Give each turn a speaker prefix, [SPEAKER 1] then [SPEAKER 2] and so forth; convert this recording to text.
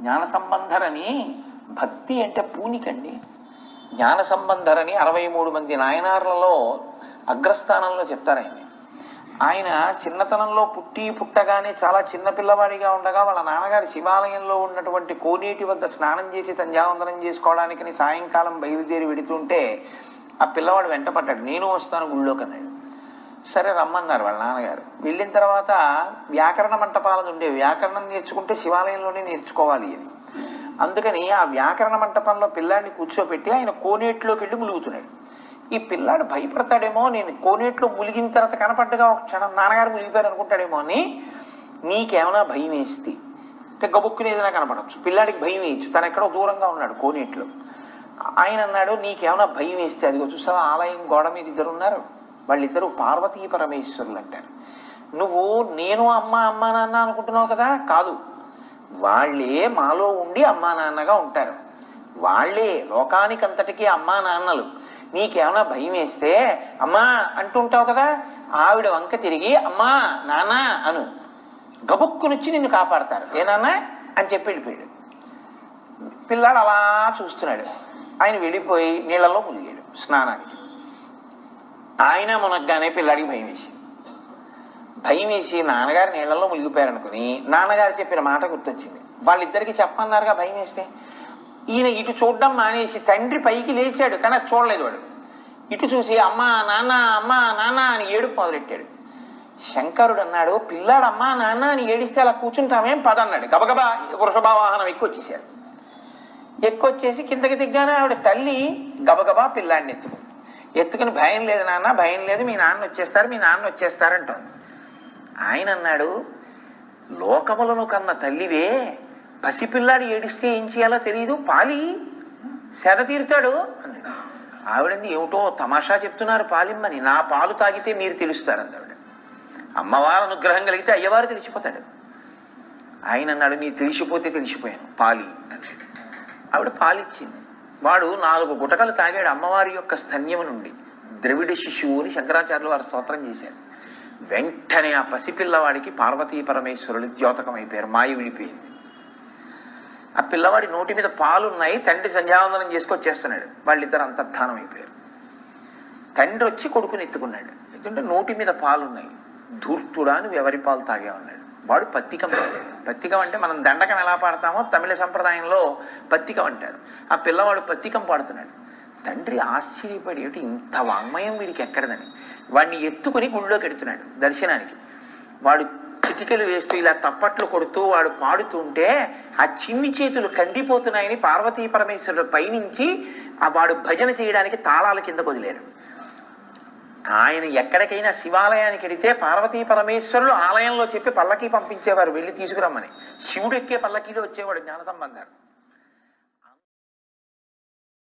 [SPEAKER 1] జ్ఞాన సంబంధరని భక్తి అంటే పూనికండి. జ్ఞాన సంబంధరని అరవై మూడు మంది నాయనార్లలో అగ్రస్థానంలో చెప్తారు ఆయన ఆయన చిన్నతనంలో పుట్టి పుట్టగానే చాలా చిన్న పిల్లవాడిగా ఉండగా వాళ్ళ నాన్నగారి శివాలయంలో ఉన్నటువంటి కోనేటి వద్ద స్నానం చేసి సంధ్యావందనం చేసుకోవడానికి సాయంకాలం బయలుదేరి వెడుతుంటే ఆ పిల్లవాడు వెంటపడ్డాడు. నేను వస్తాను గుళ్ళోకి అన్నాడు. సరే రమ్మన్నారు వాళ్ళ నాన్నగారు. వెళ్ళిన తర్వాత వ్యాకరణ మంటపాలను ఉండే వ్యాకరణం నేర్చుకుంటే శివాలయంలోనే నేర్చుకోవాలి అని. అందుకని ఆ వ్యాకరణ మంటపంలో పిల్లాడిని కూర్చోబెట్టి ఆయన కోనేటిలోకి వెళ్ళి ములుగుతున్నాడు. ఈ పిల్లాడు భయపడతాడేమో నేను కోనేట్లో ములిగిన తర్వాత కనపడ్డగా ఒక క్షణం నాన్నగారు ములిగిపోయారు అనుకుంటాడేమో అని నీకేమైనా భయం వేస్తే అంటే గబుక్కుని ఏదైనా కనపడచ్చు. పిల్లాడికి భయం వేయచ్చు. తను ఎక్కడో దూరంగా ఉన్నాడు కోనేట్లో. ఆయన అన్నాడు నీకేమైనా భయం వేస్తే అదిగో చూసావా ఆలయం గోడ మీద ఇద్దరు ఉన్నారు. వాళ్ళిద్దరూ పార్వతీ పరమేశ్వరులు అంటారు. నువ్వు నేను అమ్మ అమ్మ నాన్న అనుకుంటున్నావు కదా? కాదు. వాళ్ళే మాలో ఉండి అమ్మా నాన్నగా ఉంటారు. వాళ్ళే లోకానికంతటికీ అమ్మా నాన్నలు. నీకేమైనా భయం వేస్తే అమ్మా అంటుంటావు కదా ఆవిడ వంక తిరిగి అమ్మా నాన్న అను. గబుక్కునొచ్చి నిన్ను కాపాడతారు. ఏ నాన్న? అని చెప్పి వెళ్ళిపోయాడు. పిల్లాడు అలా చూస్తున్నాడు. ఆయన వెళ్ళిపోయి నీళ్ళలో మునిగాడు. స్నానానికి. ఆయన మునగ్గానే పిల్లాడికి భయం వేసి భయం వేసి నాన్నగారు నీళ్ళలో మునిగిపోయారనుకుని నాన్నగారు చెప్పిన మాట గుర్తొచ్చింది. వాళ్ళిద్దరికి చెప్పన్నారుగా భయం వేస్తే? ఈయన ఇటు చూడడం మానేసి తండ్రి పైకి లేచాడు కానీ అది చూడలేదు వాడు. ఇటు చూసి అమ్మా నాన్న అమ్మా నాన్న అని ఏడుపు మొదలెట్టాడు. శంకరుడు అన్నాడు పిల్లాడు అమ్మా నాన్న అని ఏడిస్తే అలా కూర్చుంటామేం పదన్నాడు. గబగబా వృషభవాహనం ఎక్కువ వచ్చేసాడు ఎక్కువచ్చేసి కిందకి దిగ్గానే ఆవిడ తల్లి గబగబా పిల్లాడిని ఎత్తుకుంది. ఎత్తుకుని భయం లేదు నాన్న భయం లేదు మీ నాన్న వచ్చేస్తారు మీ నాన్న వచ్చేస్తారంటుంది ఆయన అన్నాడు లోకములను కన్న తల్లివే పసిపిల్లాడు ఏడిస్తే ఏం చేయాలో తెలియదు పాలి సెద తీరుతాడు అన్నాడు. ఆవిడంది ఏమిటో తమాషా చెప్తున్నారు పాలిమ్మని నా పాలు తాగితే మీరు తెలుస్తారంది ఆవిడ అమ్మవారు అనుగ్రహం కలిగితే అయ్యవారు తెలిసిపోతాడు. ఆయన అన్నాడు మీరు తెలిసిపోతే తెలిసిపోయాను పాలి అన్నాడు. ఆవిడ పాలిచ్చింది. వాడు నాలుగు గుటకలు తాగాడు అమ్మవారి యొక్క స్తన్యము నుండి. ద్రవిడ శిశువు అని శంకరాచార్యులు వారు స్తోత్రం చేశారు. వెంటనే ఆ పసిపిల్లవాడికి పార్వతీ పరమేశ్వరుడు ద్యోతకం అయిపోయారు మాయ విడిపోయింది. ఆ పిల్లవాడి నోటి మీద పాలున్నాయి తండ్రి సంధ్యావందనం చేసుకొచ్చేస్తున్నాడు. వాళ్ళిద్దరు అంతర్ధానం అయిపోయారు తండ్రి వచ్చి కొడుకుని ఎత్తుకున్నాడు. ఎందుకంటే నోటి మీద పాలున్నాయి. ధూర్తుడా అని ఎవరి పాలు తాగే ఉన్నాడు. వాడు పత్తికం పత్తికం అంటే మనం దండకం ఎలా పాడతామో తమిళ సంప్రదాయంలో పత్తికం అంటారు. ఆ పిల్లవాడు పత్తికం పాడుతున్నాడు. తండ్రి ఆశ్చర్యపడి ఏమిటి ఇంత వాంగ్మయం వీడికి ఎక్కడదని? వాడిని ఎత్తుకుని గుళ్ళోకి ఎడుతున్నాడు దర్శనానికి. వాడు చిటికలు వేస్తూ ఇలా తప్పట్లు కొడుతూ వాడు పాడుతుంటే ఆ చిన్ని చేతులు కందిపోతున్నాయని పార్వతీ పరమేశ్వరుడు పైనుంచి ఆ వాడు భజన చేయడానికి తాళాల కింద వదిలేరు. ఆయన ఎక్కడికైనా శివాలయానికి వెడితే పార్వతీ పరమేశ్వరులు ఆలయంలో చెప్పి పల్లకి పంపించేవారు. వెళ్ళి తీసుకురమ్మని. శివుడు ఎక్కే పల్లకీలో వచ్చేవాడు జ్ఞాన సంబంధాలు